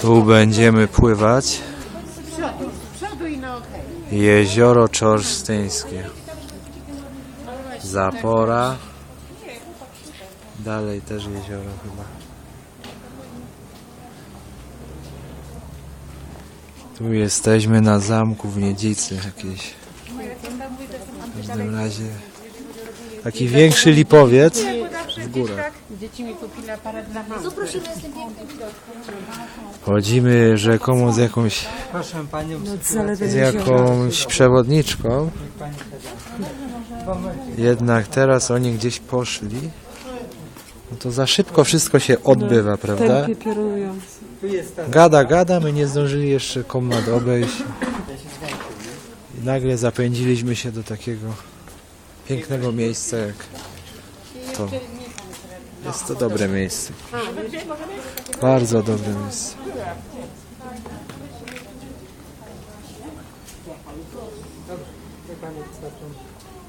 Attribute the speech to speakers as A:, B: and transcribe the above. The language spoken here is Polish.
A: Tu będziemy pływać. Jezioro Czorsztyńskie. Zapora. Dalej też jezioro chyba. Tu jesteśmy na zamku w Niedzicy jakieś. W każdym razie taki większy lipowiec w górach.
B: Dzieci mi kupili aparat dla mamy.
A: Chodzimy rzekomo z jakąś,
C: Proszę panią,
A: z jakąś przewodniczką. Jednak teraz oni gdzieś poszli. No to za szybko wszystko się odbywa, prawda?
D: Tempie kierując.
C: tu jest ta
A: Gada, gada, my nie zdążyli jeszcze komnat obejść. I nagle zapędziliśmy się do takiego pięknego miejsca jak to. Jest to dobre miejsce. Bardzo dobre miejsce.
C: Wystarczą.